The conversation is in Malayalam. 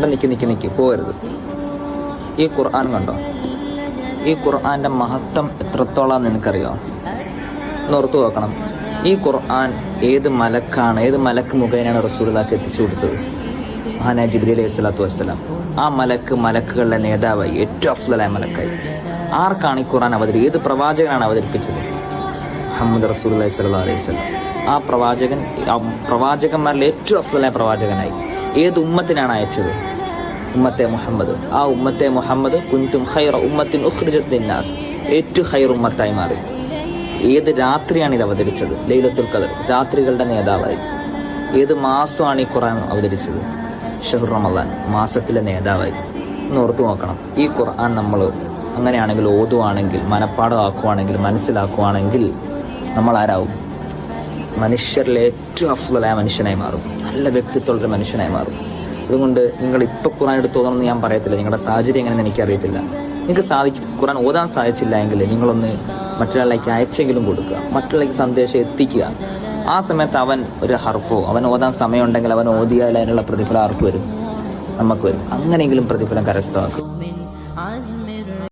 ഇവിടെ നിൽക്കി നിൽക്കി നിൽക്കി പോകരുത്. ഈ ഖുർആൻ കണ്ടോ? ഈ ഖുർആന്റെ മഹത്വം എത്രത്തോളം നിനക്കറിയോ? ഓർത്തു നോക്കണം. ഈ ഖുർആൻ ഏത് മലക്കാണ് ഏത് മലക്ക് മുഖേനയാണ് റസൂലുള്ളാഹിക്ക് എത്തിച്ചു കൊടുത്തത്? മഹാനായ ജിബ്രി അലൈഹി സ്വലാത്തു വസ്സലാം. ആ മലക്ക് മലക്കുകളുടെ നേതാവായി ഏറ്റവും അഫ്ലായ മലക്കായി. ആർക്കാണ് ഈ ഖുർആൻ അവതരി ഏത് പ്രവാചകനാണ് അവതരിപ്പിച്ചത്? മുഹമ്മദ് റസൂൽ അലൈഹി സ്വലാ അലൈഹി സ്വലാം ആ പ്രവാചകൻ പ്രവാചകന്മാരിൽ ഏറ്റവും അഫ്ലായ പ്രവാചകനായി. ഏത് ഉമ്മത്തിനാണ് അയച്ചത്? ഉമ്മത്തെ മുഹമ്മദ്. ആ ഉമ്മത്തെ മുഹമ്മദ് കുന്തും ഖൈറ ഉമ്മത്തിൻ ഉഖ്രിജത്ത് ലിന്നാസ്. ഏറ്റവും ഖൈർ ഉമ്മത്തായി മാറി. ഏത് രാത്രിയാണ് ഇത് അവതരിച്ചത്? ലൈലത്തുൽ ഖദർ. രാത്രികളുടെ നേതാവായി ഏത് മാസമാണ് ഈ ഖുർആൻ അവതരിച്ചത്? ഷഹുർ റമദാൻ. മാസത്തിലെ നേതാവായി ഒന്ന് ഓർത്തു നോക്കണം. ഈ ഖുർആൻ നമ്മൾ അങ്ങനെയാണെങ്കിൽ ഓതുവാണെങ്കിൽ മനപ്പാടമാക്കുവാണെങ്കിൽ മനസ്സിലാക്കുവാണെങ്കിൽ നമ്മൾ ആരാവും മനുഷ്യരിൽ ഏറ്റവും അഫ്ലായ മനുഷ്യനായി മാറും. നല്ല വ്യക്തിത്വമുള്ളൊരു മനുഷ്യനായി മാറും. അതുകൊണ്ട് നിങ്ങൾ ഇപ്പൊ ഖുറാൻ എടുത്ത് തോന്നണമെന്ന് ഞാൻ പറയത്തില്ല. നിങ്ങളുടെ സാഹചര്യം എങ്ങനെ എനിക്ക് അറിയത്തില്ല. നിങ്ങൾക്ക് സാധിക്കും ഖുറാൻ ഓതാൻ സാധിച്ചില്ല എങ്കിൽ നിങ്ങളൊന്ന് മറ്റൊരാളിലേക്ക് അയച്ചെങ്കിലും കൊടുക്കുക. മറ്റൊരാളിലേക്ക് സന്ദേശം എത്തിക്കുക. ആ സമയത്ത് അവൻ ഒരു ഹർഫോ അവൻ ഓതാൻ സമയമുണ്ടെങ്കിൽ അവൻ ഓതിയാൽ അതിനുള്ള പ്രതിഫലം ആർക്ക് വരും? നമുക്ക് വരും. അങ്ങനെയെങ്കിലും പ്രതിഫലം കരസ്ഥമാക്കും.